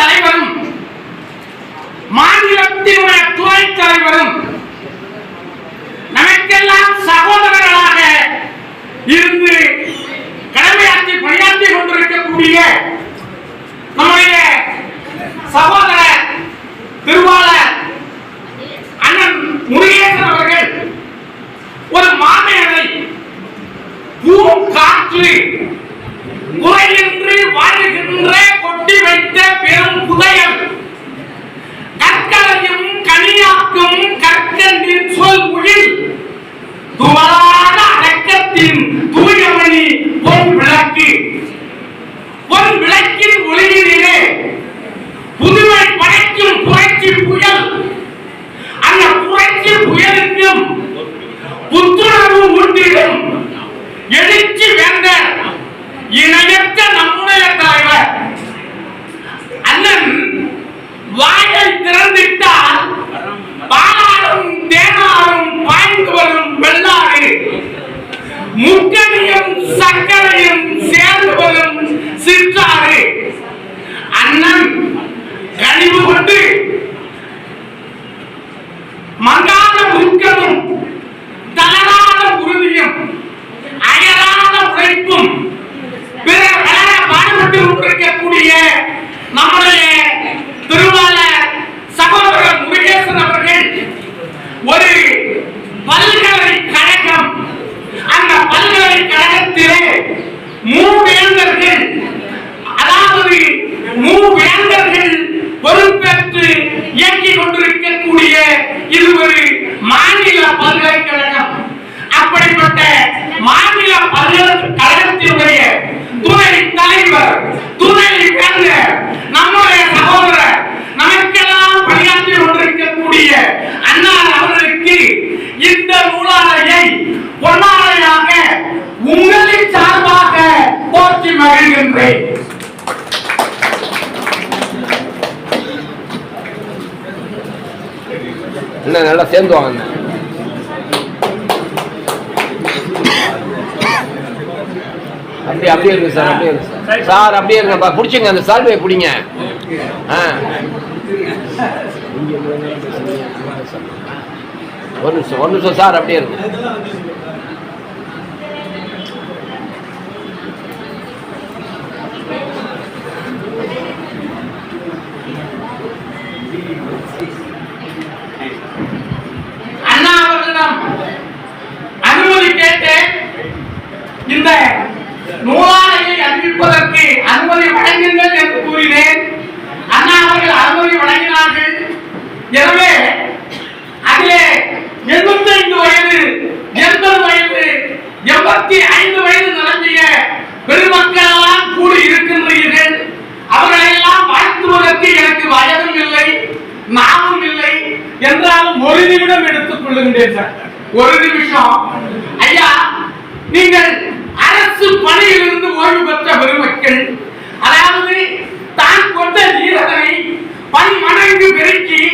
தலைவரும் மாநிலத்தினுடைய துறை தலைவரும் நமக்கெல்லாம் சகோதரர்களாக இருந்து கடமையாற்றி பணியாற்றி கொண்டிருக்கக்கூடிய நம்முடைய சகோதரர் திருவாளர் அண்ணன் முருகேசன் அவர்கள் ஒரு மாமேதை பூ காற்று பெரும் புதையல். கற்களையும் கனியாக்கும் கற்கண்டின் சொல் முகில் துவளான அடக்கத்தின் தூயமணி பொன் விளக்கு. பொன் விளக்கின் ஒளியிலே புதுமை படைக்கும் புரட்சி புயல். அந்த புரட்சி புயலுக்கும் புத்துணர்வு உண்டிடும் எழுச்சி வேந்த இணையற்ற நம்முடைய தலைவர். மூவேந்தர்கள் பொறுப்பேற்று இயக்கிக் கொண்டிருக்கக்கூடிய இது ஒரு மாநில பல்கலைக்கழகம். அப்படிப்பட்ட மாநில பல்கலைக்கழகத்தினுடைய துணை தலைவர் துணை வேந்தர் நம்முடைய சகோதரர் நமக்கெல்லாம் பணியாற்றி கொண்டிருக்கக்கூடிய அண்ணா அவர்களுக்கு இந்த நூலாலையை பொன்னாலையாக உங்களின் சார்பாக போற்றி மகிழ்கின்றேன் அண்ணன் நல்லா சேர்ந்து வாங்க. அப்படியே அப்படியே இருங்க சார் அப்படியே இருங்க சார். சார் அப்படியே இருங்கப்பா பிடிச்சிங்க அந்த சால்வையை பிடிங்க. ஆ. ஒரு நிமிஷம் ஒரு நிமிஷம் சார் அப்படியே இருங்க அண்ணா அவர்களிடம் அனுமதி கேட்டேன் இந்த நூலாலையை அறிவிப்பதற்கு அனுமதி வழங்குங்கள் என்று கூறினேன். அண்ணா அவர்கள் அனுமதி வழங்கினார்கள். எனவே அதிலே எழுபத்தைந்து வயது எண்பது வயது எண்பத்தி ஐந்து வயது நிரம்பிய பெருமக்களெல்லாம் கூடி இருக்கின்றீர்கள். அவர்களெல்லாம் வாழ்த்துவதற்கு எனக்கு வயதும் இல்லை நாமும் இல்லை என்றாலும் ஒரு நிமிடம் எடுத்துக் கொள்ளுகின்றேன் சார். ஒரு நிமிஷம். ஐயா நீங்கள் அரசு பணியிலிருந்து ஓய்வு பெற்ற பெருமக்கள் அதாவது தான் கொண்ட வீரனை பணி மடங்கு பெருக்கி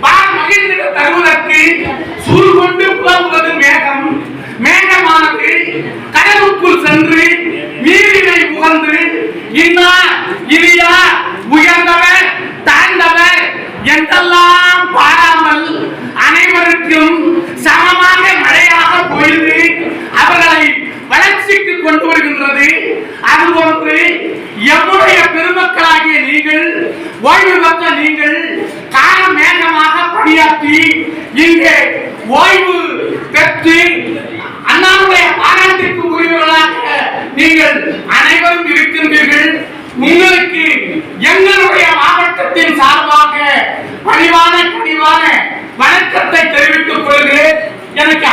பார் மகிழ்ந்திட தருவதற்கு சூழ் கொண்டு புலவுவது மேகம் மேகமானது பணியாற்றி இங்கே ஓய்வு பெற்று அண்ணாவுடைய பாராட்டுக்கு உரியவர்களாக நீங்கள் அனைவரும் இருக்கின்றீர்கள். உங்களுக்கு எங்களுடைய மாவட்டத்தின் சார்பாக பணிவான கனிவான வணக்கத்தை தெரிவித்துக் கொள்கிறேன். எனக்கு